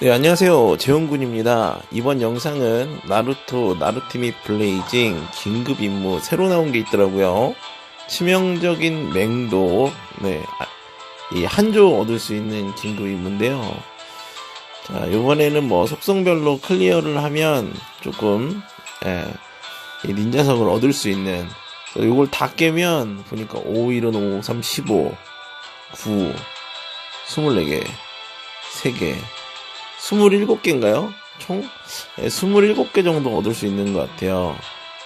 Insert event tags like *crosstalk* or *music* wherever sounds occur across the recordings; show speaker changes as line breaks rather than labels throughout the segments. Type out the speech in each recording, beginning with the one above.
네, 안녕하세요. 재훈군입니다. 이번 영상은 나루토, 나루티미 블레이징 긴급 임무 새로 나온 게 있더라고요. 치명적인 맹독, 네, 아, 이 한조 얻을 수 있는 긴급 임무인데요. 자, 이번에는 뭐 속성별로 클리어를 하면 조금, 예, 이 닌자석을 얻을 수 있는, 이걸 다 깨면 보니까 5, 1은 5, 3, 15, 9, 24개, 3개, 27개인가요? 총? 네, 27개 정도 얻을 수 있는 것 같아요.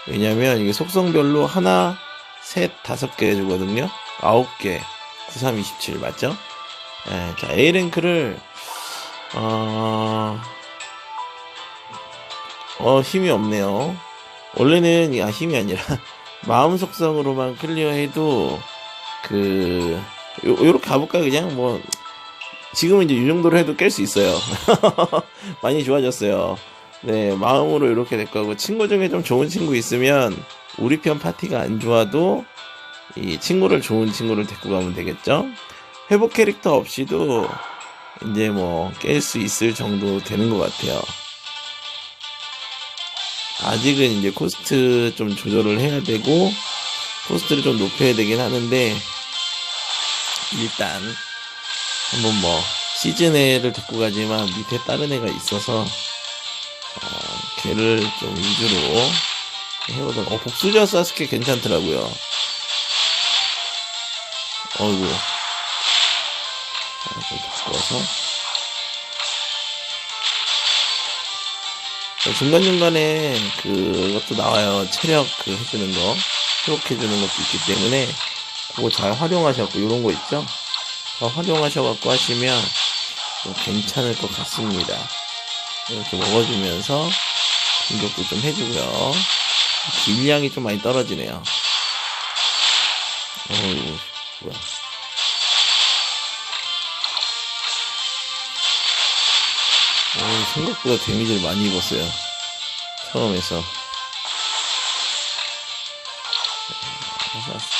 왜냐면 이게 속성별로 하나, 셋, 다섯 개 해주거든요. 아홉 개, 9, 3, 27 맞죠? 네, 자, A랭크를, 어, 어, 힘이 없네요. 원래는, 아, 힘이 아니라, *laughs* 마음 속성으로만 클리어해도, 그, 요, 요렇게 가볼까요? 그냥 뭐, 지금은 이제 이 정도로 해도 깰 수 있어요. *laughs* 많이 좋아졌어요. 네, 마음으로 이렇게 될 거고, 친구 중에 좀 좋은 친구 있으면, 우리 편 파티가 안 좋아도, 이 친구를 좋은 친구를 데리고 가면 되겠죠? 회복 캐릭터 없이도, 이제 뭐, 깰 수 있을 정도 되는 것 같아요. 아직은 이제 코스트 좀 조절을 해야 되고, 코스트를 좀 높여야 되긴 하는데, 일단, 한번 뭐 시즌 애를 데리고 가지만 밑에 다른 애가 있어서 어, 걔를 좀 위주로 해보던 어 복수자 사스케 괜찮더라고요. 어이구. 자, 이렇게 바꿔서. 중간중간에 그것도 나와요. 체력 그 해주는 거 회복해주는 것도 있기 때문에 그거 잘 활용하셔갖고 이런 거 있죠 활용하셔갖고 하시면 괜찮을 것 같습니다. 이렇게 먹어주면서 공격도 좀 해주고요. 질량이 좀 많이 떨어지네요. 어우, 뭐야. 오, 생각보다 데미지를 많이 입었어요. 처음에서.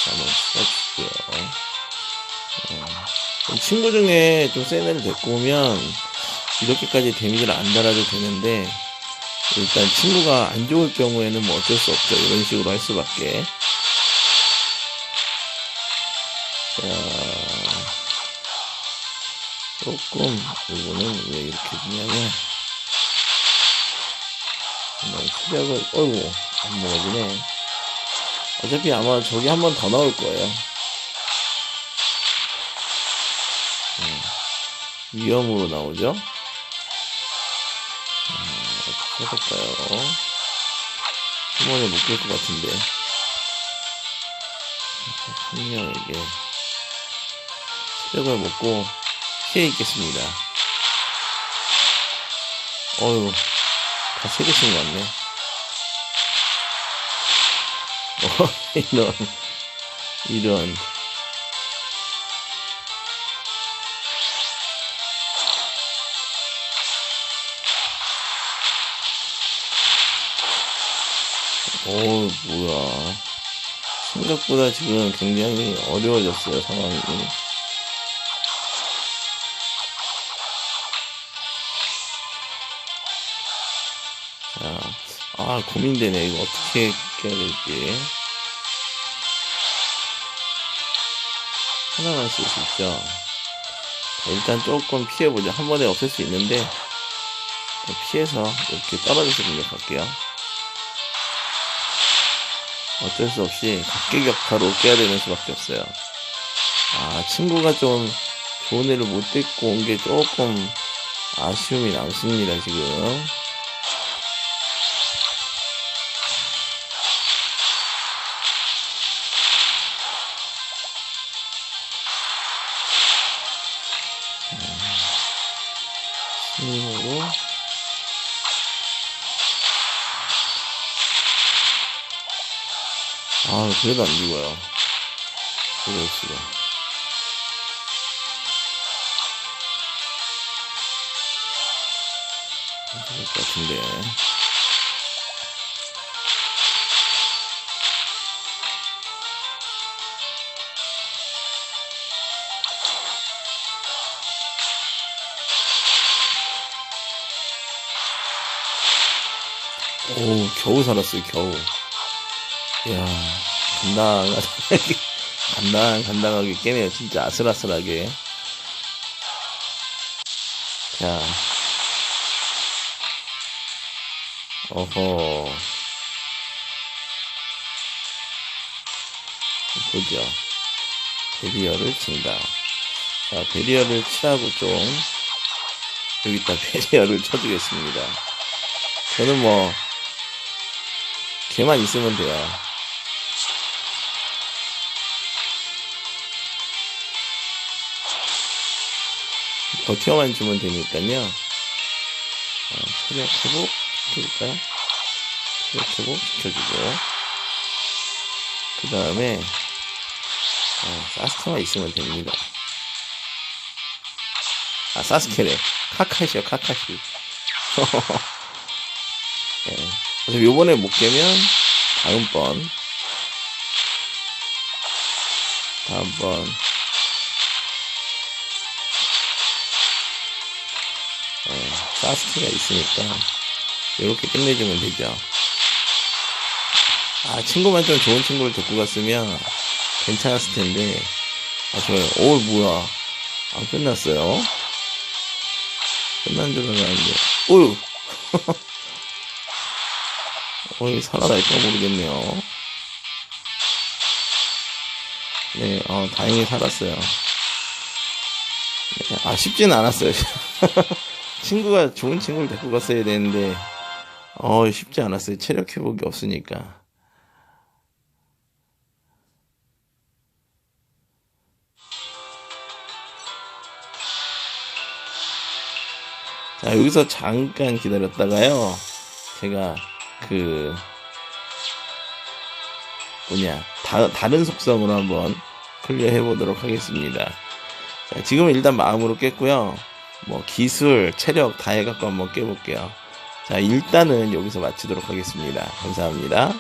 한번 써주고요. 친구 중에 좀 센 애를 데리고 오면 이렇게까지 데미지를 안 달아도 되는데 일단 친구가 안 좋을 경우에는 뭐 어쩔 수 없죠. 이런 식으로 할 수밖에. 자, 조금 이거는 왜 이렇게 주냐면 시작을 어이구 안 먹어지네. 어차피 아마 저기 한 번 더 나올 거예요. 위험으로 나오죠? 음, 어떻게 해볼까요? 한 번에 못 깰 것 같은데. 한 명에게 체력을 먹고 피해 있겠습니다. 어휴, 다 세 개씩 맞네. 어, 이런, 이런. 오, 뭐야. 생각보다 지금 굉장히 어려워졌어요, 상황이. 자, 아, 고민되네. 이거 어떻게 해야 될지. 하나만 쓸 수 있죠. 일단 조금 피해보죠. 한 번에 없앨 수 있는데, 피해서 이렇게 떨어져서 공격할게요. 어쩔 수 없이 각계격파로 깨야 되는 수밖에 없어요. 아, 친구가 좀 좋은 애를 못 데리고 온 게 조금 아쉬움이 남습니다, 지금. 제대로 안 죽어요. 오레오스가. 될것 같은데. 오, 겨우 살았어요, 겨우. 이야. 간당하게, 간당, 간당하게 깨네요. 진짜 아슬아슬하게. 자. 어허. 보죠. 베리어를 친다. 자, 베리어를 치라고 좀, 여기다 *laughs* 베리어를 쳐주겠습니다. 저는 뭐, 걔만 있으면 돼요. 버티어만 주면 되니까요. 어, 체력 회복 시켜줄까요? 체력 회복 시켜주고. 그 다음에, 어, 사스케만 있으면 됩니다. 아, 사스케래. 카카시요, 카카시. *laughs* 네. 그래서 요번에 못 깨면, 다음번, 다음번, 사스케가 있으니까, 이렇게 끝내주면 되죠. 아, 친구만 좀 좋은 친구를 데리고 갔으면 괜찮았을 텐데, 아, 좋아요. 오, 뭐야. 안 끝났어요. 끝난 줄 알았는데, 오유! 어이, 살아날까 모르겠네요. 네, 어, 다행히 살았어요. 네, 아, 쉽진 않았어요. *laughs* 친구가 좋은 친구를 데리고 갔어야 되는데, 어, 쉽지 않았어요. 체력 회복이 없으니까. 자, 여기서 잠깐 기다렸다가요. 제가 그 뭐냐 다, 다른 속성으로 한번 클리어 해보도록 하겠습니다. 자, 지금은 일단 마음으로 깼고요. 뭐 기술, 체력 다 해갖고 한번 깨볼게요. 자, 일단은 여기서 마치도록 하겠습니다. 감사합니다.